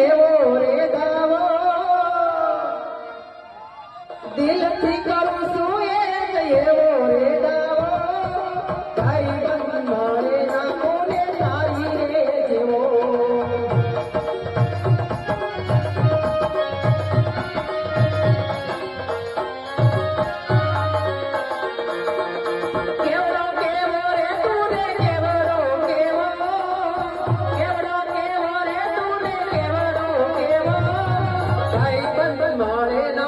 એવો રે દાવો દિલથી કરું છું એક એવો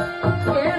¿Qué?